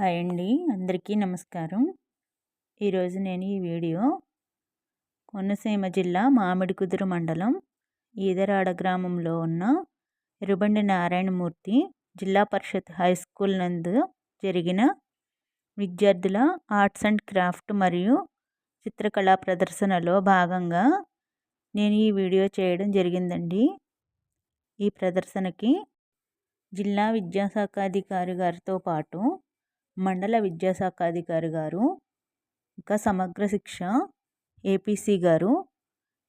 Hi అండి. అందరికీ నమస్కారం. ఈరోజు నేను ఈ వీడియో కోనసీమ జిల్లా మామిడికుదురు మండలం ఈదరాడ గ్రామంలో ఉన్న ఎరుబండి నారాయణమూర్తి జిల్లా పరిషత్ హై స్కూల్ నందు జరిగిన విద్యార్థుల ఆర్ట్స్ అండ్ క్రాఫ్ట్ మరియు చిత్రకళా ప్రదర్శనలో భాగంగా నేను ఈ వీడియో చేయడం జరిగిందండి. ఈ ప్రదర్శనకి జిల్లా విద్యాశాఖ అధికారి గారితో పాటు మండల విద్యాశాఖ అధికారి గారు ఇంకా సమగ్ర శిక్ష ఏపీసీ గారు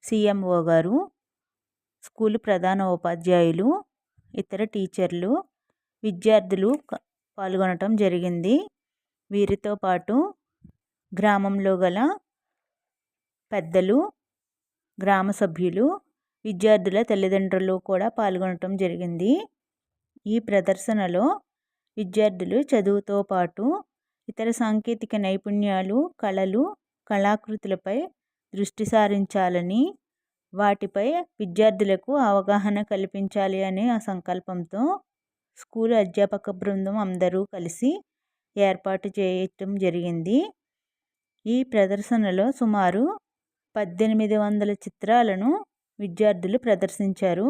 సిఎంఓ గారు స్కూల్ ప్రధాన ఉపాధ్యాయులు ఇతర టీచర్లు విద్యార్థులు పాల్గొనటం జరిగింది. వీరితో పాటు గ్రామంలో గల పెద్దలు గ్రామ సభ్యులు విద్యార్థుల తల్లిదండ్రులు కూడా పాల్గొనటం జరిగింది. ఈ ప్రదర్శనలో విద్యార్థులు చదువుతో పాటు ఇతర సాంకేతిక నైపుణ్యాలు కళలు కళాకృతులపై దృష్టి సారించాలని వాటిపై విద్యార్థులకు అవగాహన కల్పించాలి అనే ఆ సంకల్పంతో స్కూల్ అధ్యాపక బృందం అందరూ కలిసి ఏర్పాటు చేయటం జరిగింది. ఈ ప్రదర్శనలో సుమారు పద్దెనిమిది వందల చిత్రాలను విద్యార్థులు ప్రదర్శించారు.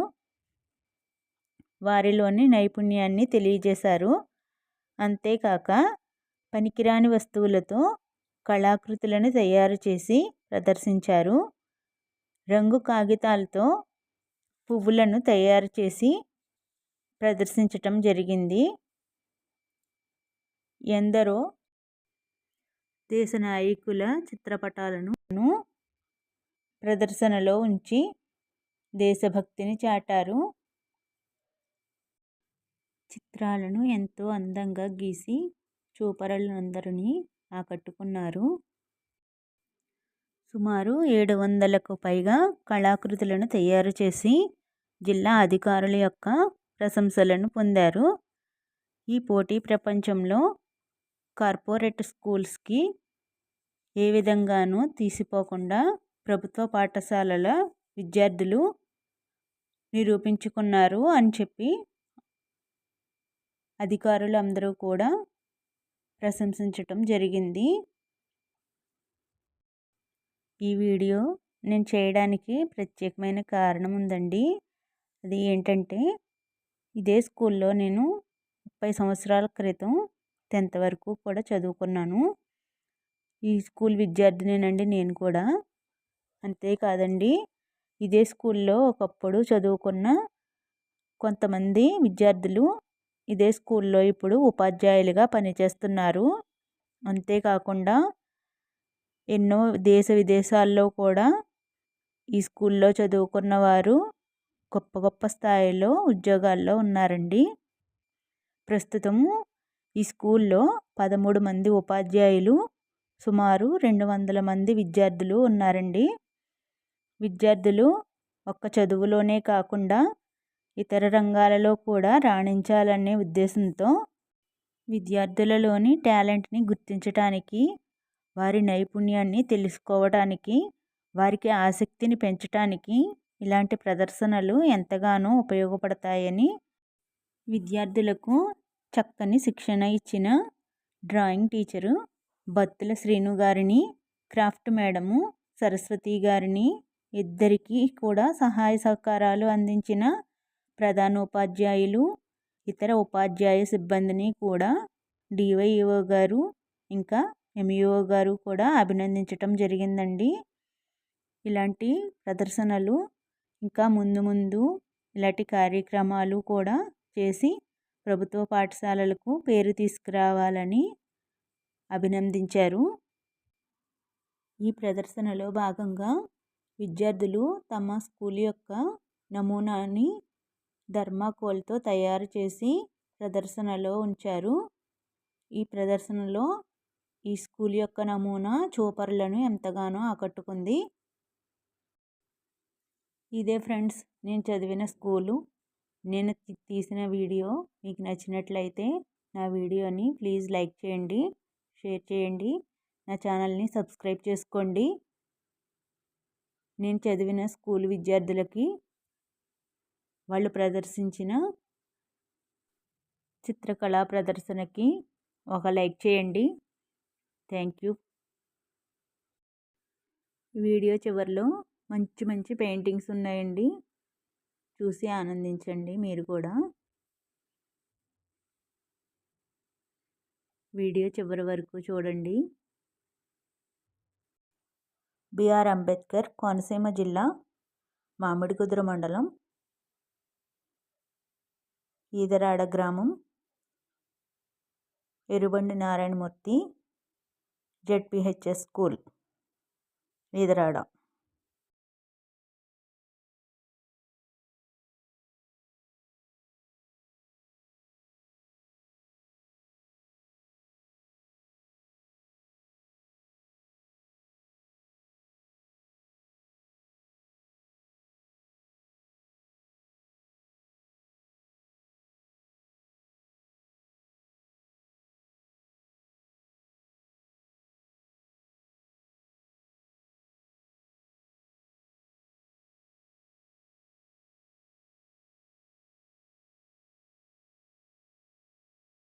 వారిలోని నైపుణ్యాన్ని తెలియజేశారు. అంతేకాక పనికిరాని వస్తువులతో కళాకృతులను తయారు చేసి ప్రదర్శించారు. రంగు కాగితాలతో పువ్వులను తయారు చేసి ప్రదర్శించటం జరిగింది. ఎందరో దేశ నాయకుల చిత్రపటాలను ప్రదర్శనలో ఉంచి దేశభక్తిని చాటారు. చిత్రాలను ఎంతో అందంగా గీసి చూపరులందరినీ ఆకట్టుకున్నారు. సుమారు ఏడు వందలకు పైగా కళాకృతులను తయారు చేసి జిల్లా అధికారుల యొక్క ప్రశంసలను పొందారు. ఈ పోటీ ప్రపంచంలో కార్పొరేట్ స్కూల్స్కి ఏ విధంగానూ తీసిపోకుండా ప్రభుత్వ పాఠశాలల విద్యార్థులు నిరూపించుకున్నారు అని చెప్పి అధికారులు అందరూ కూడా ప్రశంసించటం జరిగింది. ఈ వీడియో నేను చేయడానికి ప్రత్యేకమైన కారణం ఉందండి. అది ఏంటంటే ఇదే స్కూల్లో నేను ముప్పై సంవత్సరాల క్రితం టెన్త్ వరకు కూడా చదువుకున్నాను. ఈ స్కూల్ విద్యార్థినేనండి నేను కూడా. అంతేకాదండి ఇదే స్కూల్లో ఒకప్పుడు చదువుకున్న కొంతమంది విద్యార్థులు ఇదే స్కూల్లో ఇప్పుడు ఉపాధ్యాయులుగా పనిచేస్తున్నారు. అంతేకాకుండా ఎన్నో దేశ విదేశాల్లో కూడా ఈ స్కూల్లో చదువుకున్న వారు గొప్ప గొప్ప స్థాయిలో ఉద్యోగాల్లో ఉన్నారండి. ప్రస్తుతము ఈ స్కూల్లో పదమూడు మంది ఉపాధ్యాయులు సుమారు రెండు వందల మంది విద్యార్థులు ఉన్నారండి. విద్యార్థులు ఒక్క చదువులోనే కాకుండా ఇతర రంగాలలో కూడా రాణించాలనే ఉద్దేశంతో విద్యార్థులలోని టాలెంట్ని గుర్తించటానికి వారి నైపుణ్యాన్ని తెలుసుకోవటానికి వారికి ఆసక్తిని పెంచటానికి ఇలాంటి ప్రదర్శనలు ఎంతగానో ఉపయోగపడతాయని విద్యార్థులకు చక్కని శిక్షణ ఇచ్చిన డ్రాయింగ్ టీచరు బత్తుల శ్రీను గారిని క్రాఫ్ట్ మేడము సరస్వతి గారిని ఇద్దరికీ కూడా సహాయ సహకారాలు అందించిన ప్రధానోపాధ్యాయులు ఇతర ఉపాధ్యాయ సిబ్బందిని కూడా డివైఓ గారు ఇంకా ఎంఈఓ గారు కూడా అభినందించటం జరిగిందండి. ఇలాంటి ప్రదర్శనలు ఇంకా ముందు ముందు ఇలాంటి కార్యక్రమాలు కూడా చేసి ప్రభుత్వ పాఠశాలలకు పేరు తీసుకురావాలని అభినందించారు. ఈ ప్రదర్శనలో భాగంగా విద్యార్థులు తమ స్కూల్ యొక్క నమూనాని ధర్మాకోల్తో తయారు చేసి ప్రదర్శనలో ఉంచారు. ఈ ప్రదర్శనలో ఈ స్కూల్ యొక్క నమూనా చూపరులను ఎంతగానో ఆకట్టుకుంది. ఇదే ఫ్రెండ్స్ నేను చదివిన స్కూలు. నేను తీసిన వీడియో మీకు నచ్చినట్లయితే నా వీడియోని ప్లీజ్ లైక్ చేయండి షేర్ చేయండి నా ఛానల్ని సబ్స్క్రైబ్ చేసుకోండి. నేను చదివిన స్కూల్ విద్యార్థులకి వాళ్ళు ప్రదర్శించిన చిత్రకళా ప్రదర్శనకి ఒక లైక్ చేయండి. Thank you. వీడియో చివరిలో మంచి మంచి పెయింటింగ్స్ ఉన్నాయండి. చూసి ఆనందించండి మీరు కూడా. వీడియో చివరి వరకు చూడండి. బిఆర్ అంబేద్కర్ కోనసీమ జిల్లా మామిడికుదురు మండలం ఈదరాడ గ్రామం ఎరుబండి నారాయణమూర్తి జెడ్పిహెచ్ఎస్ స్కూల్ ఈదరాడ.